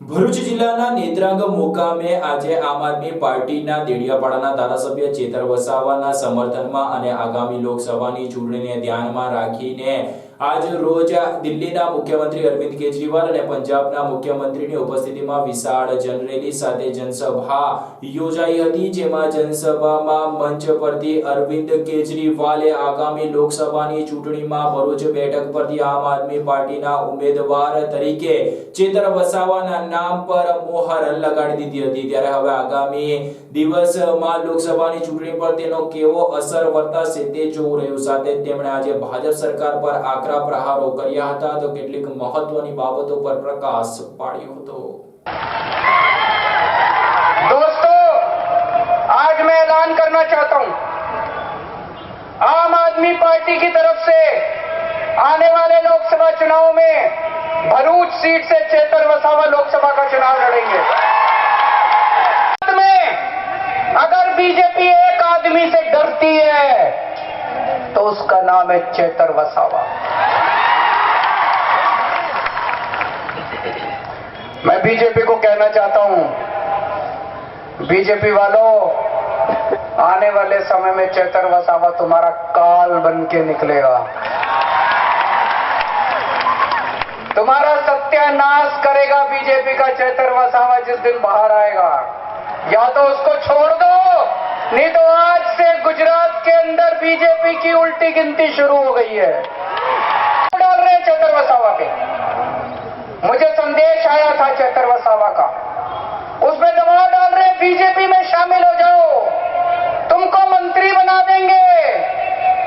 ભરૂચ જિલ્લાના નેત્રાંગ મુકામે આજે આમ આદમી પાર્ટીના દેડિયાપાડાના ધારાસભ્ય ચેતર વસાવાના સમર્થનમાં અને આગામી લોકસભાની ચૂંટણીને ધ્યાનમાં રાખીને આજ રોજ દિલ્હીના મુખ્યમંત્રી અરવિંદ કેજરીવાલ અને પંજાબના મુખ્યમંત્રીની ઉપસ્થિતિમાં વિશાળ જનરેલી સાથે જનસભા યોજાઈ હતી, જેમાં જનસભામાં મંચ પરથી અરવિંદ કેજરીવાલે આગામી લોકસભાની ચૂંટણીમાં ભરૂચ બેઠક પરથી આમ આદમી પાર્ટીના ઉમેદવાર તરીકે ચેતર વસાવાના નામ પર મોહર લગાડી દીધી હતી. ત્યારે હવે આગામી દિવસમાં લોકસભાની ચૂંટણી પર તેનો કેવો અસર વર્તાશે તે જોવું રહ્યું સાથે જ તેમણે આજે ભાજપ સરકાર પર આકરા પ્રહારો કર્યા હતા તો કેટલીક મહત્વની બાબતો પર પ્રકાશ પાડ્યો હતો दोस्तों आज मैं ऐलान करना चाहता हूं आम आदमी पार्टी की तरफ से आने वाले लोकसभा चुनाव में भरूच सीट से चेतर वसावा लोकसभा का चुनाव लड़ेंगे में अगर बीजेपी एक आदमी से डरती है तो उसका नाम है चेतर वसावा। मैं बीजेपी को कहना चाहता हूँ, बीजेपी वालों, आने वाले समय में चेतर वसावा तुम्हारा काल बन के निकलेगा। तुम्हारा सत्यानाश करेगा बीजेपी का चेतर वसावा जिस दिन बाहर आएगा। या तो उसको छोड़ दो, नहीं तो आज से गुजरात के अंदर बीजेपी की उल्टी गिनती शुरू हो गई है। डाल रहे चेतर वसावा के मुझे संदेश आया था चैतर वसावा का। उसमें दबाव डाल रहे बीजेपी में शामिल हो जाओ। तुमको मंत्री बना देंगे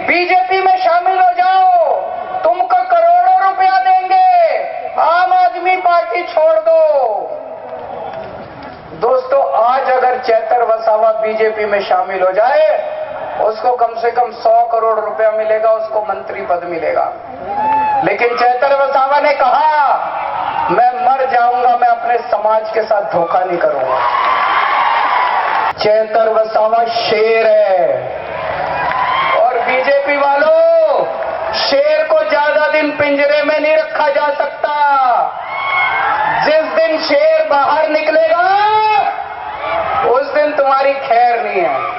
बीजेपी में शामिल हो जाओ तुमको करोड़ों रुपया देंगे आम आदमी पार्टी छोड़ दो दोस्तों आज अगर चैतर वसावा बीजेपी में शामिल हो जाए, उसको कम से कम सौ करोड़ रुपया मिलेगा, उसको मंत्री पद मिलेगा। लेकिन चैतर वसावा ने कहा, मैं मर जाऊँगा, मैं अपने समाज के साथ धोखा नहीं करूँगा। चैतर वसावा शेर है। और बीजेपी वालों, शेर को ज़्यादा दिन पिंजरे में नहीं रखा जा सकता। जिस दिन शेर बाहर निकलेगा दिन तुम्हारी खैर नहीं है।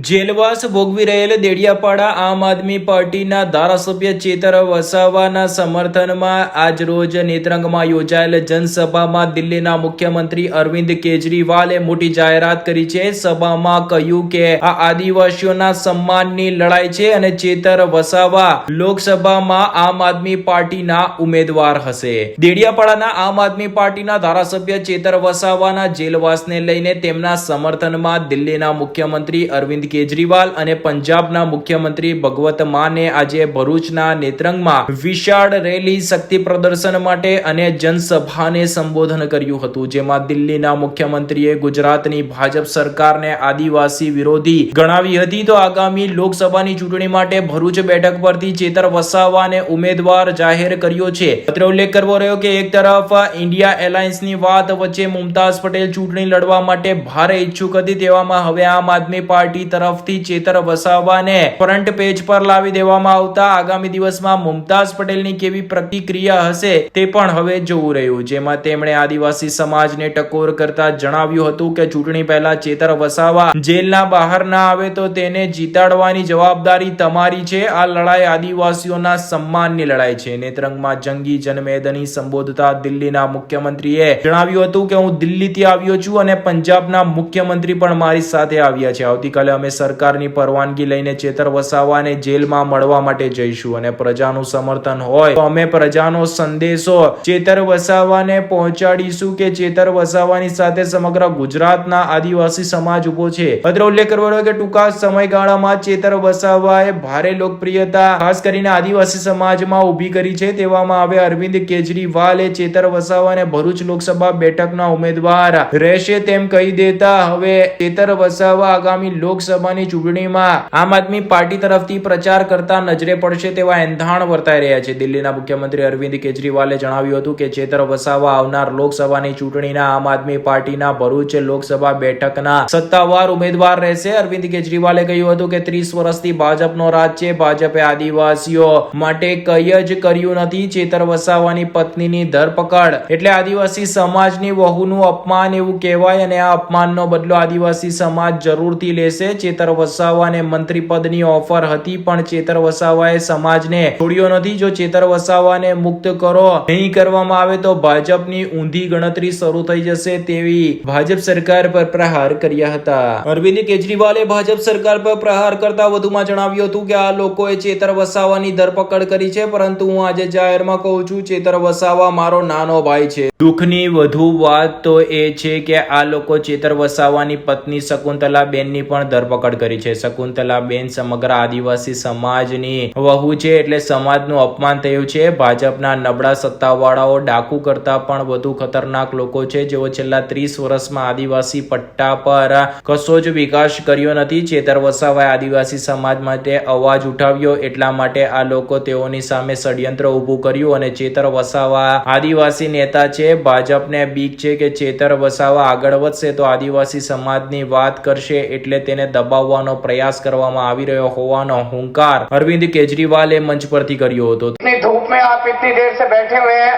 જેલવાસ ભોગવી રહેલ દેડિયાપાડા આમ આદમી પાર્ટીના ધારાસભ્ય ચેતર વસાવાના સમર્થનમાં આજરોજ નેત્રંગમાં યોજાયેલ જનસભામાં દિલ્હીના મુખ્યમંત્રી અરવિંદ કેજરીવાલે મોટી જાહેરાત કરી છે. સભામાં કહ્યું કે આ આદિવાસીઓના સન્માનની લડાઈ છે અને ચેતર વસાવા લોકસભામાં આમ આદમી પાર્ટીના ઉમેદવાર હશે. દેડિયાપાડાના આમ આદમી પાર્ટીના ધારાસભ્ય ચેતર વસાવાના જેલવાસને લઈને તેમના સમર્થનમાં દિલ્હીના મુખ્યમંત્રી અરવિંદ કેજરીવાલ અને પંજાબના મુખ્યમંત્રી ભગવત માને આજે ભરૂચના નેત્રંગમાં વિશાળ રેલી શક્તિ પ્રદર્શન માટે અને જનસભાને સંબોધન કર્યું હતું, જેમાં દિલ્હીના મુખ્યમંત્રીએ ગુજરાતની ભાજપ સરકારને આદિવાસી વિરોધી ગણાવી હતી. તો આગામી લોકસભાની ચૂંટણી માટે ભરૂચ બેઠક પરથી ચેતર વસાવાને ઉમેદવાર જાહેર કર્યો છે. અત્રે ઉલ્લેખ કરવો રહ્યો કે એક તરફ ઇન્ડિયા એલાયન્સની વાત વચ્ચે મુમતાઝ પટેલ ચૂંટણી લડવા માટે ભારે ઈચ્છુક હતી, તેવામાં હવે આમ આદમી પાર્ટી તરફથી ચેતર વસાવાને ફ્રન્ટ પેજ પર લાવી દેવામાં આવતા આગામી દિવસમાં મુમતાઝ પટેલની કેવી પ્રતિક્રિયા હશે તે પણ હવે જોવું રહ્યું. જેમાં તેમણે આદિવાસી સમાજને ટકોર કરતા જણાવ્યું હતું કે ચૂંટણી પહેલા ચેતર વસાવા જેલના બહાર ના આવે તો તેને જીતાડવાની જવાબદારી તમારી છે. આ લડાઈ આદિવાસીઓના સન્માનની લડાઈ છે. નેત્રંગમાં જંગી જનમેદની સંબોધતા દિલ્હીના મુખ્યમંત્રીએ જણાવ્યું હતું કે હું દિલ્હીથી આવ્યો છું અને પંજાબના મુખ્યમંત્રી પણ મારી સાથે આવ્યા છે. આવતીકાલે અમે સરકારની પરવાનગી લઈને ચેતર વસાવાને જેલમાં મળવા માટે જઈશું અને પ્રજાનું સમર્થન હોય તો અમે પ્રજાનો સંદેશો ચેતર વસાવાને પહોંચાડીશું કે ચેતર વસાવાની સાથે સમગ્ર ગુજરાતના આદિવાસી સમાજ ઊભો છે. અત્રે ઉલ્લેખ કરવાનો કે ટૂંકા સમયગાળામાં ચેતર વસાવાએ ભારે લોકપ્રિયતા ખાસ કરીને આદિવાસી સમાજમાં ઊભી કરી છે. તેવામાં હવે અરવિંદ કેજરીવાલે ચેતર વસાવાને ભરૂચ લોકસભા બેઠકના ઉમેદવાર રહેશે તેમ કહી દેતા હવે ચેતર વસાવા આગામી લોક લોકસભાની ચૂંટણીમાં આમ આદમી પાર્ટી તરફથી પ્રચાર કરતા નજરે પડશે તેવા એંધાણ વર્તાઈ રહ્યા છે. દિલ્હીના મુખ્યમંત્રી અરવિંદ કેજરીવાલે જણાવ્યું હતું કે ચેતર વસાવા આવનાર લોકસભાની ચૂંટણીના આમ આદમી પાર્ટીના ભરૂચ લોકસભા બેઠકના સત્તાવાર ઉમેદવાર રહેશે. અરવિંદ કેજરીવાલે કહ્યું હતું કે ત્રીસ વર્ષથી ભાજપનો રાજ છે. ભાજપે આદિવાસીઓ માટે કઈ જ કર્યું નથી. ચેતર વસાવાની પત્નીની ધરપકડ. એટલે આદિવાસી સમાજની વહુનું અપમાન એવું કહેવાય અને આ અપમાનનો બદલો આદિવાસી સમાજ જરૂરથી લેશે. ચેતર વસાવાને મંત્રી પદની ઓફર હતી, પણ ચેતર વસાવાએ સમાજને છોડ્યો નથી. જો ચેતર વસાવાને મુક્ત કરો નહીં કરવામાં આવે તો ભાજપની ઊંધી ગણતરી શરૂ થઈ જશે તેવી ભાજપ સરકાર પર પ્રહાર કર્યા હતા. અરવિંદ કેજરીવાલે ભાજપ સરકાર પર પ્રહાર કરતા વધુમાં જણાવ્યું હતું કે, આ લોકોએ ચેતર વસાવાની ધરપકડ કરી છે, પરંતુ હું આજે જાહેરમાં કહું છું, ચેતર વસાવા મારો નાનો ભાઈ છે. દુઃખની વધુ વાત તો એ છે કે, આ લોકો ચેતર વસાવાની પત્ની શકુંતલા બેનની પણ ધરપકડ કરી છે. શકુંતલાબેન સમગ્ર આદિવાસી સમાજની વહુ છે એટલે સમાજનું અપમાન થયું છે. ભાજપના નબળા સત્તાવાળાઓ ડાકુ કરતા પણ વધુ ખતરનાક લોકો છે. જેઓ છેલ્લા ત્રીસ વર્ષમાં આદિવાસી પટ્ટા પર કશો જ વિકાસ કર્યો નથી. ચેતર આદિવાસી સમાજ માટે અવાજ ઉઠાવ્યો. એટલા માટે આ લોકો તેઓની સામે ષડયંત્ર ઊભું કર્યું અને ચેતર વસાવા આદિવાસી નેતા છે. ભાજપને બીક છે કે ચેતર વસાવા આગળ વધશે તો આદિવાસી સમાજની વાત કરશે એટલે તેને દબાવવાનો પ્રયાસ કરવામાં આવી રહ્યો હોવાનો હુંકાર અરવિંદ કેજરીવાલે મંચ પરથી કર્યો હતો इतनी धूप में आप इतनी देर से बैठे हुए हैं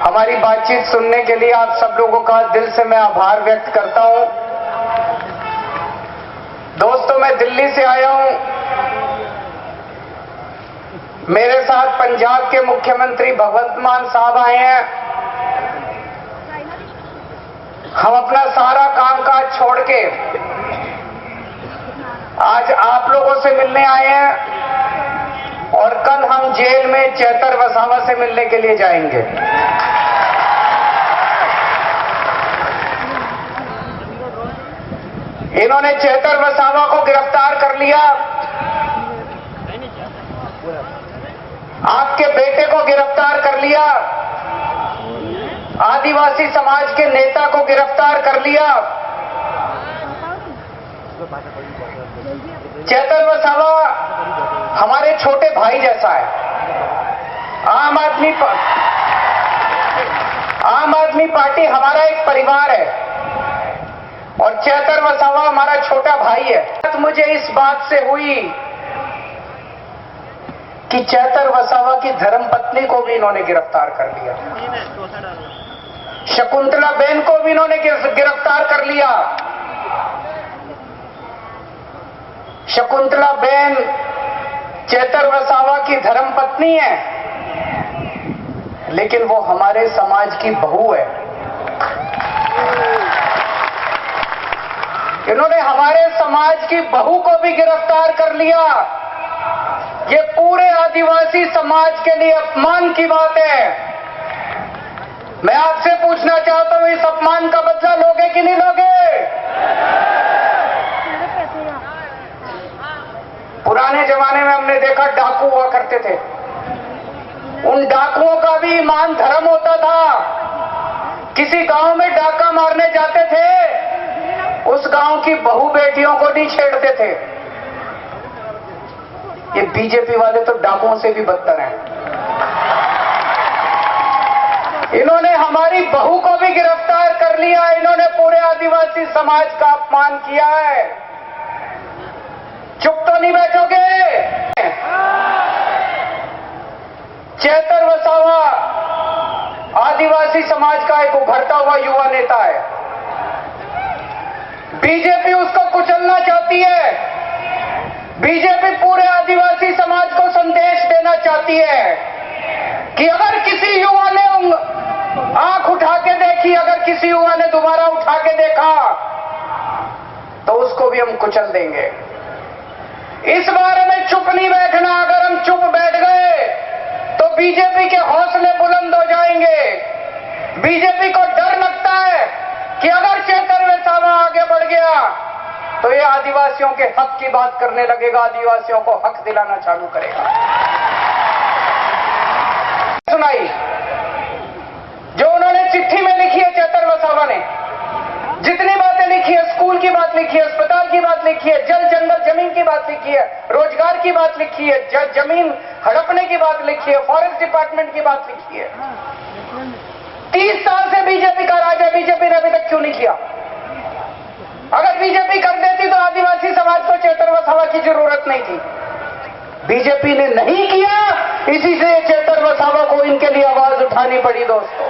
हमारी बातचीत सुनने के लिए आप सब लोगों का दिल से मैं आभार व्यक्त करता हूं दोस्तों मैं दिल्ली से आया हूं मेरे साथ पंजाब के मुख्यमंत्री भगवंत मान साहब आए हैं हम अपना सारा कामकाज छोड़ के आज आप लोगों से मिलने आए हैं और कल हम जेल में चैतर वसावा से मिलने के लिए जाएँगे। इन्होंने चैतर वसावा को गिरफ़्तार कर लिया। आपके बेटे को गिरफ़्तार कर लिया। आदिवासी समाज के नेता को गिरफ़्तार कर लिया। चैतर वसावा हमारे छोटे भाई जैसा है। आम आदमी आम आदमी पार्टी हमारा एक परिवार है। और चैतर वसावा हमारा छोटा भाई है। मुझे इस बात से हुई कि चैतर वसावा की धर्म पत्नी को भी इन्होंने गिरफ़्तार कर लिया। शकुंतला बेन को भी इन्होंने गिरफ़्तार कर लिया। शकुंतला बेन चेतर वसावा की धर्म पत्नी है, लेकिन वो हमारे समाज की बहू है। इन्होंने हमारे समाज की बहू को भी गिरफ़्तार कर लिया। ये पूरे आदिवासी समाज के लिए अपमान की बात है। मैं आपसे पूछना चाहता हूँ, इस अपमान का बदला लोगे कि नहीं लोगे? पुराने जमाने में हमने देखा डाकू हुआ करते थे। उन डाकुओं का भी ईमान धर्म होता था। किसी गाँव में डाका मारने जाते थे, उस गाँव की बहु बेटियों को नहीं छेड़ते थे। ये बीजेपी वाले तो डाकुओं से भी बदतर हैं। इन्होंने हमारी बहू को भी गिरफ़्तार कर लिया, इन्होंने पूरे आदिवासी समाज का अपमान किया है। चुप तो नहीं बैठोगे? चेतर वसावा, आदिवासी समाज का एक उभरता हुआ युवा नेता है। बीजेपी उसको कुचलना चाहती है। बीजेपी पूरे आदिवासी समाज को संदेश देना चाहती है कि अगर किसी युवा ने आँख उठा के देखी, अगर किसी युवा ने दोबारा उठा के देखा तो उसको भी हम कुचल देंगे। इस बारे में चुप नहीं बैठना, अगर हम चुप बैठ गए तो बीजेपी के हौसले बुलंद हो जाएँगे। बीजेपी को डर लगता है कि अगर चेतर वसावा आगे बढ़ गया तो ये आदिवासियों के हक की बात करने लगेगा, आदिवासियों को हक दिलाना चालू करेगा। सुनाई। जो उन्होंने चिट्ठी में लिखी है चेतर वसावा ने जितनी बातें लिखी है स्कूल की बात लिखी है अस्पताल की बात लिखी है जल जंगल ज़मीन की बात लिखी है रोज़गार की बात लिखी है जल ज़मीन हड़पने की बात लिखी है फॉरेस्ट डिपार्टमेंट की बात लिखी है। तीस साल से बीजेपी का राज है बीजेपी ने अभी तक क्यों नहीं किया? अगर बीजेपी कर देती तो आदिवासी समाज को चेतर वसावा की ज़रूरत नहीं थी। बीजेपी ने नहीं किया इसी से चेतर वसावा को इनके लिए आवाज़ उठानी पड़ी दोस्तों।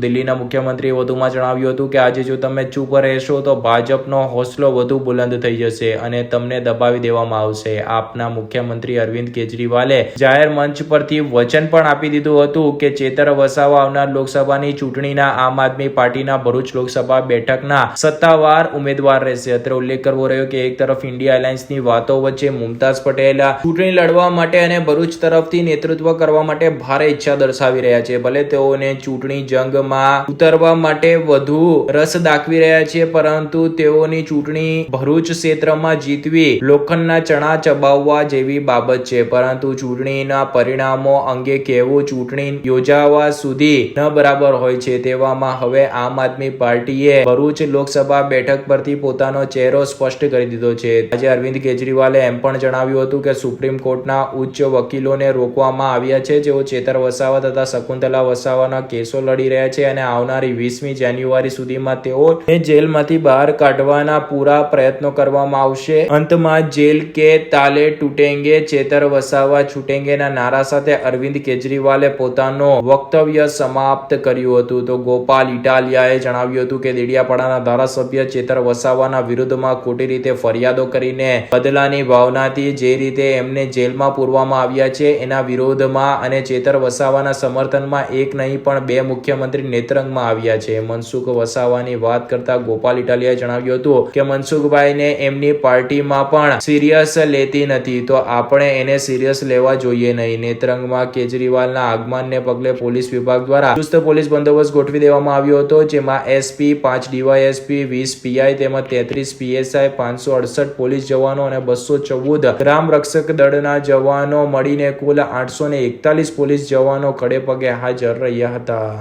દિલ્હીના મુખ્યમંત્રીએ વધુમાં જણાવ્યું હતું કે આજે જો તમે ચૂપ રહેશો તો ભાજપનો હોસલો વધુ બુલંદ થઈ જશે અને તમને દબાવી દેવામાં આવશે. આપના મુખ્યમંત્રી અરવિંદ કેજરીવાલે જાહેર મંચ પરથી વચન પણ આપી દીધું હતું કે ચેતર વસાવા આવનાર લોકસભાની ચૂંટણીના આમ આદમી પાર્ટીના ભરૂચ લોકસભા બેઠકના સત્તાવાર ઉમેદવાર રહેશે. અત્રે ઉલ્લેખ કરવો રહ્યો કે એક તરફ ઇન્ડિયા એલાયન્સની વાતો વચ્ચે મુમતાઝ પટેલ ચૂંટણી લડવા માટે અને ભરૂચ તરફથી નેતૃત્વ કરવા માટે ભારે ઈચ્છા દર્શાવી રહ્યા છે. ભલે તેઓને ચૂંટણી જંગમાં ઉતરવા માટે વધુ રસ દાખવી રહ્યા છે પરંતુ તેઓની ચૂંટણી ભરૂચ ક્ષેત્રમાં જીતવી લોખંડના ચણા ચબાવવા જેવી બાબત છે. પરંતુ ચૂંટણીના પરિણામો અંગે કહેવું ચૂંટણી યોજાવા સુધી ન બરાબર હોય છે તેવામાં હવે આમ આદમી પાર્ટીએ ભરૂચ લોકસભા બેઠક પરથી પોતાનો ચહેરો સ્પષ્ટ કરી દીધો છે. આજે અરવિંદ કેજરીવાલે એમ પણ જણાવ્યું હતું કે સુપ્રીમ કોર્ટના ઉચ્ચ વકીલોને રોકવામાં આવ્યા છે. જેઓ ચેતર વસાવા તથા શકુંતલા વસાવાના કેસો લડી રહ્યા છે. અને આવનારી વીસમી જાન્યુઆરી સુધીમાં તેઓને જેલમાંથી બહાર કાઢવાના પૂરા પ્રયત્નો કરવામાં આવશે. અંતમાં જેલ કે તાલે તૂટેંગે ચેતર વસાવા છૂટેંગેના નારા સાથે અરવિંદ કેજરીવાલે પોતાનો વક્તવ્ય સમાપ્ત કર્યું હતું. તો ગોપાલ ઇટાલિયાએ જણાવ્યું હતું કે દેડિયાપાડાના ધારાસભ્ય ચેતર વસાવાના વિરુદ્ધમાં ખોટી રીતે ફરિયાદો કરીને બદલાની ભાવનાથી જે રીતે એમને જેલમાં પૂરવામાં આવ્યા છે, એના વિરોધમાં અને ચેતર વસાવાના સમર્થનમાં એક નહીં પણ બે મુખ્યમંત્રી નેત્રંગમાં આવ્યા છે. મનસુખ વસાવાની વાત કરતા ગોપાલ ઇટાલિયાએ જણાવ્યું હતું કે મનસુખભાઈને એમની પાર્ટીમાં પણ સિરિયસ લેતી નથી. તો આપણે એને સિરિયસ લેવા જોઈએ નહીં. નેત્રંગમાં કેજરીવાલના આગમનને પગલે પોલીસ વિભાગ દ્વારા ચુસ્ત પોલીસ બંદોબસ્ત ગોઠવી દેવામાં આવ્યો હતો, જેમાં એસપી, પાંચ ડીવાયએસપી, વીસ પીઆઈ તેમજ તેત્રીસ પીએસઆઈ, પાંચસો અડસઠ પોલીસ જવાનો અને બસો ચૌદ ગ્રામ રક્ષક દળના જવાનો મળીને કુલ આઠસો ને એકતાલીસ પોલીસ જવાનો કડે પગે હાજર રહ્યા હતા.